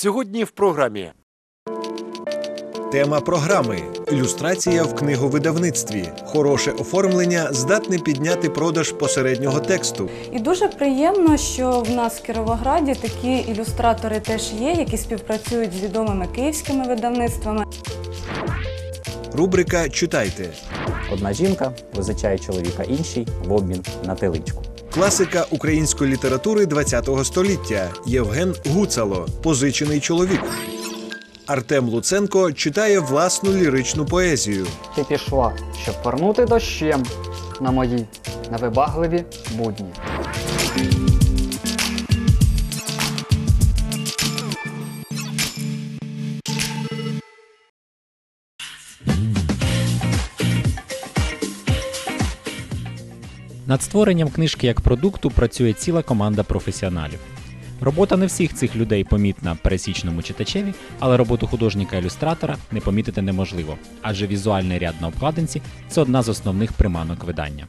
Сьогодні в програмі Тема програми ілюстрація в книговидавництві. Хороше оформлення здатне підняти продаж посереднього тексту. І дуже приємно, що в нас в Кіровограді такі ілюстратори теж є, які співпрацюють з відомими київськими видавництвами. Рубрика Читайте. Одна жінка позичає чоловіка інший в обмін на теличку. Класика української літератури ХХ століття Євген Гуцало. Позичений чоловік. Артем Луценко читає власну ліричну поезію. Ти пішла, щоб порнути дощем на мої невибагливі будні. Над створенням книжки як продукту працює ціла команда професіоналів. Робота не всіх цих людей помітна пересічному читачеві, але роботу художника-ілюстратора не помітити неможливо, адже візуальний ряд на обкладинці це одна з основних приманок видання.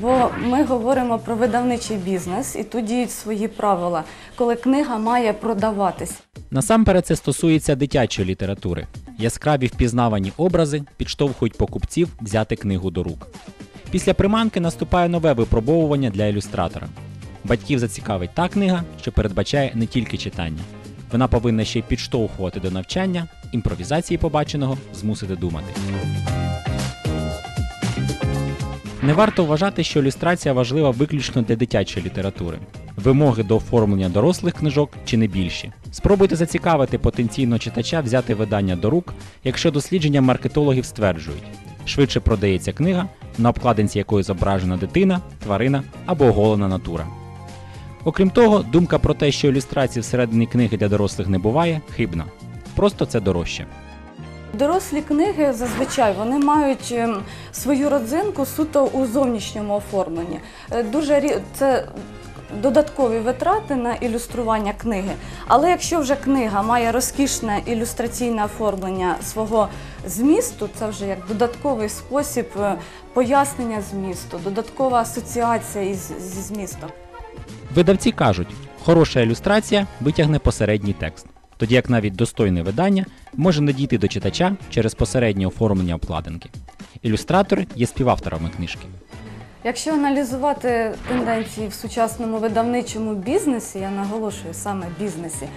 Бо ми говоримо про видавничий бізнес, і тут діють свої правила, коли книга має продаватись. Насамперед це стосується дитячої літератури. Яскраві впізнавані образи підштовхують покупців взяти книгу до рук. Після приманки наступає нове випробовування для ілюстратора. Батьків зацікавить та книга, що передбачає не тільки читання. Вона повинна ще й підштовхувати до навчання, імпровізації побаченого, змусити думати. Не варто вважати, що ілюстрація важлива виключно для дитячої літератури. Вимоги до оформлення дорослих книжок чи не більші. Спробуйте зацікавити потенційного читача взяти видання до рук, якщо дослідження маркетологів стверджують, швидше продається книга, на обкладинці якої зображена дитина, тварина або оголена натура. Окрім того, думка про те, що ілюстрацій всередині книги для дорослих не буває, хибна. Просто це дорожче. Дорослі книги зазвичай вони мають ем, свою родзинку суто у зовнішньому оформленні. Е, Дуже це додаткові витрати на ілюстрування книги. Але якщо вже книга має розкішне ілюстраційне оформлення свого змісту, це вже як додатковий спосіб е, пояснення змісту, додаткова асоціація із, зі змістом. Видавці кажуть, хороша ілюстрація витягне посередній текст, тоді як навіть достойне видання може не дійти до читача через посереднє оформлення обкладинки. Ілюстратори є співавторами книжки. Якщо аналізувати тенденції в сучасному видавничому бізнесі, я наголошую саме бізнесі,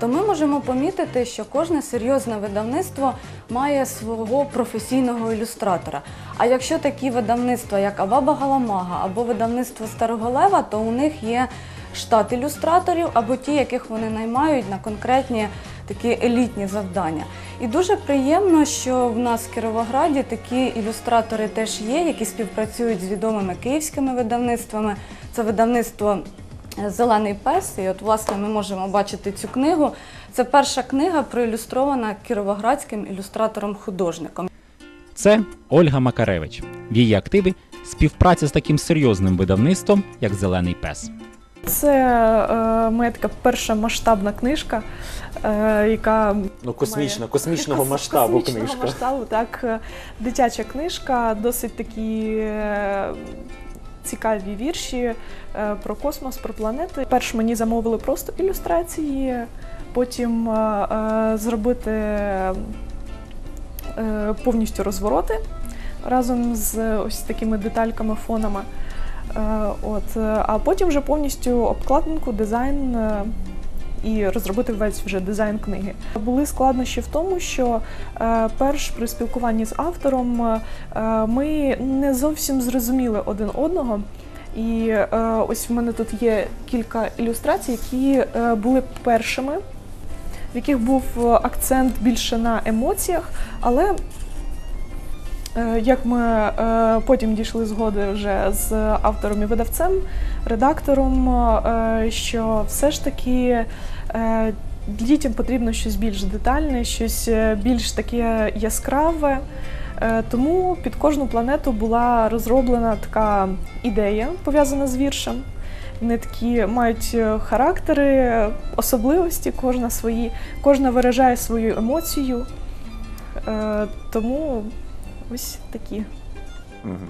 то ми можемо помітити, що кожне серйозне видавництво має свого професійного ілюстратора. А якщо такі видавництва, як Абаба Галамага або видавництво Старого Лева, то у них є штат ілюстраторів або ті, яких вони наймають на конкретні такі елітні завдання. І дуже приємно, що в нас в Кіровограді такі ілюстратори теж є, які співпрацюють з відомими київськими видавництвами. Це видавництво е, Зелений пес. І от, власне, ми можемо бачити цю книгу. Це перша книга проілюстрована кіровоградським ілюстратором-художником. Це Ольга Макаревич. В її активі співпраця з таким серйозним видавництвом, як Зелений пес. Це е, моя така перша масштабна книжка, е, яка Ну, космічно, має- космічного Кос- масштабу космічного книжка. масштабу, так. Е, Дитяча книжка, досить такі е, цікаві вірші е, про космос, про планети. Перш мені замовили просто ілюстрації, потім е, е, зробити е, повністю розвороти разом з ось такими детальками, фонами. Е, От, е, а потім вже повністю обкладинку, дизайн е, і розробити весь вже дизайн книги. Були складнощі в тому, що перш при спілкуванні з автором ми не зовсім зрозуміли один одного. І ось в мене тут є кілька ілюстрацій, які були першими, в яких був акцент більше на емоціях, але Як ми е, потім дійшли згоди вже з автором і видавцем, редактором, е, що все ж таки е, дітям потрібно щось більш детальне, щось е, більш таке яскраве. Е, Тому під кожну планету була розроблена така ідея, пов'язана з віршем. Вони такі мають е, характери, особливості, кожна свої, кожна виражає свою емоцію. Е, Тому ось такі. Мгм.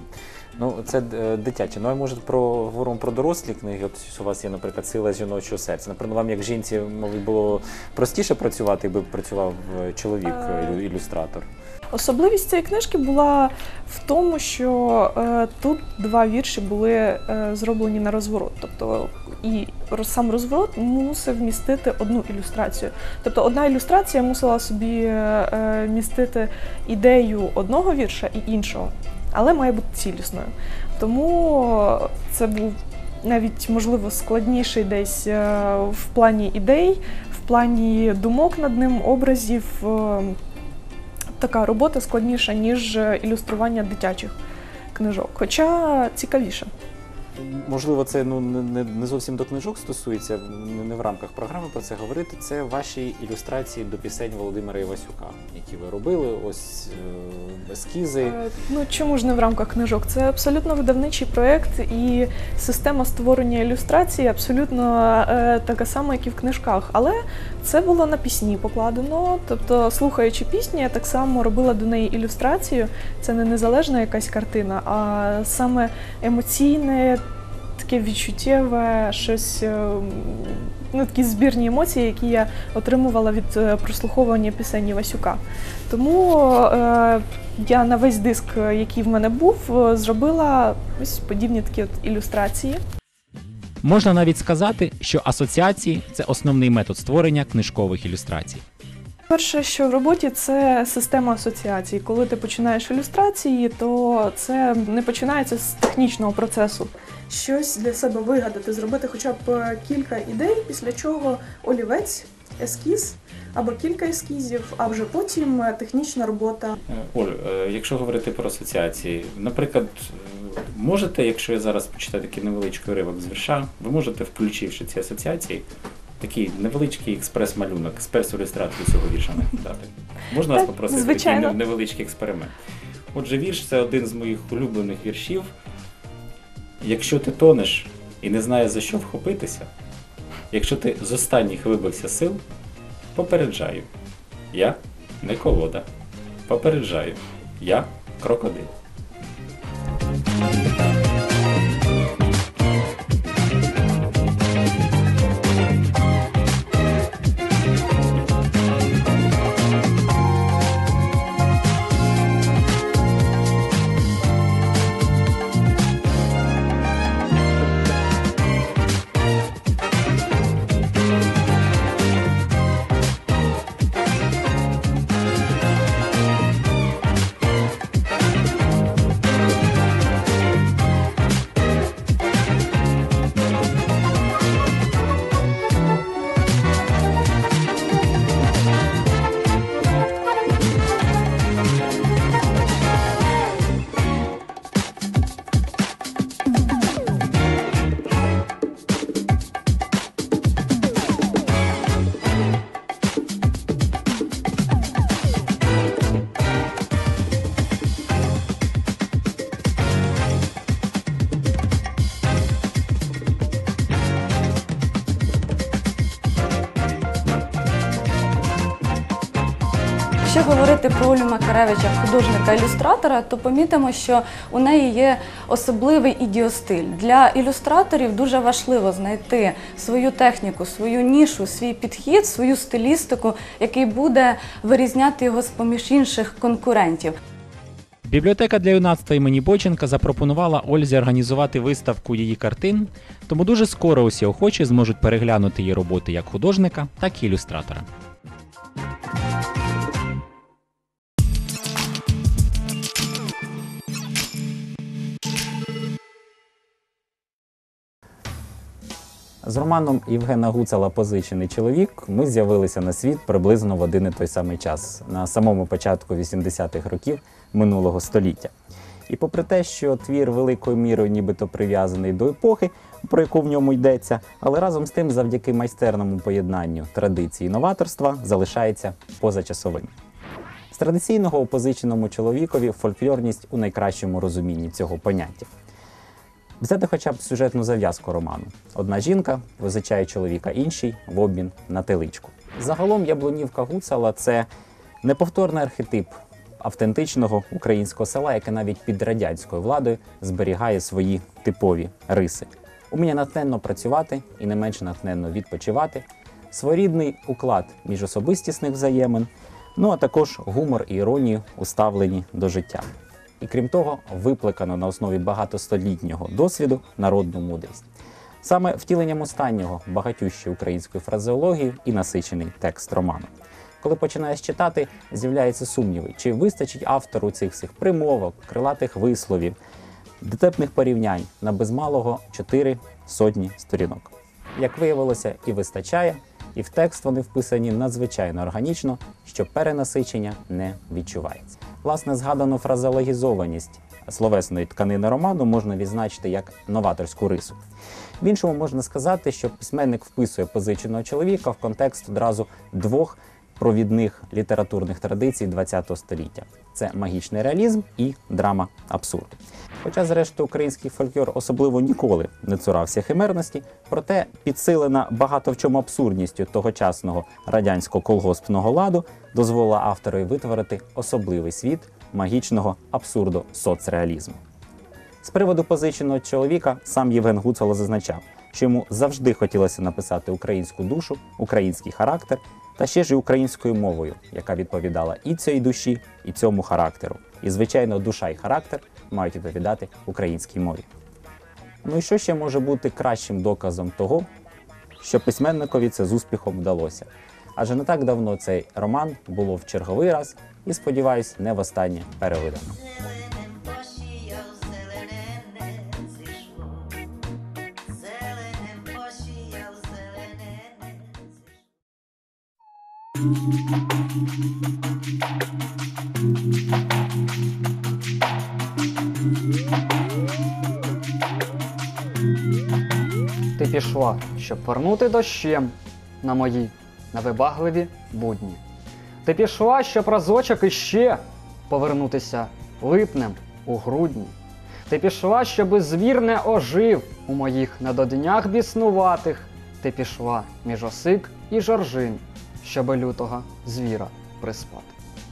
Ну, це е, дитяче. Ну, а може про говоримо про дорослі книги. От у вас є, наприклад, сила жіночого серця. Напевно, вам як жінці, мабуть, було простіше працювати, якби працював е, чоловік, е, ілю- ілюстратор. Особливість цієї книжки була в тому, що е, тут два вірші були е, зроблені на розворот. Тобто і сам розворот мусив містити одну ілюстрацію. Тобто одна ілюстрація мусила собі е, е, містити ідею одного вірша і іншого, але має бути цілісною. Тому це був навіть можливо складніший десь е, в плані ідей, в плані думок над ним, образів. Така робота складніша, ніж е, ілюстрування дитячих книжок, хоча цікавіше. Можливо, це ну не, не, зовсім до книжок стосується, не, не в рамках програми про це говорити. Це ваші ілюстрації до пісень Володимира Івасюка, які ви робили, ось е, ескізи. Е, Ну чому ж не в рамках книжок? Це абсолютно видавничий проєкт, і система створення ілюстрацій абсолютно е, така сама, як і в книжках. Але це було на пісні покладено. Тобто, слухаючи пісні, я так само робила до неї ілюстрацію. Це не незалежна якась картина, а саме емоційне. Таке відчуттєве, щось, е, ну, такі збірні емоції, які я отримувала від е, прослуховування пісень Івасюка. Тому е, я на весь диск, який в мене був, е, зробила ось подібні такі от ілюстрації. Можна навіть сказати, що асоціації це основний метод створення книжкових ілюстрацій. Перше, що в роботі, це система асоціацій. Коли ти починаєш ілюстрації, то це не починається з технічного процесу. Щось для себе вигадати, зробити хоча б е, кілька ідей, після чого олівець, ескіз або кілька ескізів, а вже потім е, технічна робота. Оль, е, якщо говорити про асоціації, наприклад, можете, якщо я зараз почитаю такий невеличкий уривок з вірша, ви можете, включивши ці асоціації, такий невеличкий експрес-малюнок, експрес-ілюстрацію цього вірша дати. Можна вас попросити звичайно. такий невеличкий експеримент? Отже, вірш це один з моїх улюблених віршів. Якщо ти тонеш і не знаєш за що вхопитися, якщо ти з останніх вибився сил, попереджаю. Я не колода. Попереджаю. Я крокодил. Говорити про Олю Макаревич як художника-ілюстратора, то помітимо, що у неї є особливий ідіостиль. Для ілюстраторів дуже важливо знайти свою техніку, свою нішу, свій підхід, свою стилістику, який буде вирізняти його з поміж інших конкурентів. Бібліотека для юнацтва імені Боченка запропонувала Ользі організувати виставку її картин, тому дуже скоро усі охочі зможуть переглянути її роботи як художника, так і ілюстратора. З романом Євгена Гуцала Позичений чоловік ми з'явилися на світ приблизно в один і той самий час, на самому початку 80-х років минулого століття. І попри те, що твір великою мірою нібито прив'язаний до епохи, про яку в ньому йдеться, але разом з тим, завдяки майстерному поєднанню традиції новаторства, залишається позачасовим. З традиційного опозиченому чоловікові фольклорність у найкращому розумінні цього поняття. Взяти хоча б сюжетну зав'язку роману. Одна жінка позичає чоловіка інший в обмін на теличку. Загалом яблунівка Гуцала це неповторний архетип автентичного українського села, яке навіть під радянською владою зберігає свої типові риси. Уміння натхненно працювати і не менше натхненно відпочивати, своєрідний уклад міжособистісних взаємин, ну а також гумор і іронію уставлені до життя. І крім того, викликано на основі багатостолітнього досвіду народну мудрість. Саме втіленням останнього багатющої української фразеології і насичений текст роману. Коли починаєш читати, з'являються сумніви, чи вистачить автору цих всіх примовок, крилатих висловів, дотепних порівнянь на без малого чотири сотні сторінок. Як виявилося, і вистачає, і в текст вони вписані надзвичайно органічно, що перенасичення не відчувається. Власне, згадану фразеологізованість словесної тканини роману можна відзначити як новаторську рису. В іншому можна сказати, що письменник вписує позиченого чоловіка в контекст одразу двох провідних літературних традицій ХХ століття: це магічний реалізм і драма абсурд. Хоча, зрештою, український фольклор особливо ніколи не цурався химерності, проте підсилена багато в чому абсурдністю тогочасного радянського колгоспного ладу дозволила авторові витворити особливий світ магічного абсурду соцреалізму. З приводу позиченого чоловіка сам Євген Гуцало зазначав, що йому завжди хотілося написати українську душу, український характер та ще ж і українською мовою, яка відповідала і цій душі, і цьому характеру. І, звичайно, душа і характер мають відповідати українській мові. Ну і що ще може бути кращим доказом того, що письменникові це з успіхом вдалося? Адже не так давно цей роман було в черговий раз і, сподіваюсь, не востаннє перевидано. Ти пішла, щоб вернути дощем на мої невибагливі будні. Ти пішла, щоб разочок іще повернутися липнем у грудні. Ти пішла, щоби звір не ожив у моїх недоднях біснуватих. Ти пішла між осик і жоржин, щоби лютого звіра приспати.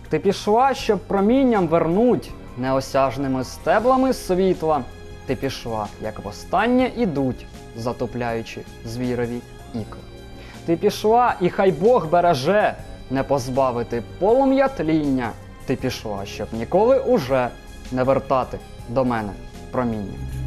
Ти пішла, щоб промінням вернуть неосяжними стеблами світла. Ти пішла, як востаннє ідуть, затопляючи звірові ікла. Ти пішла, і хай Бог береже не позбавити полум'я тління. Ти пішла, щоб ніколи уже не вертати до мене проміння.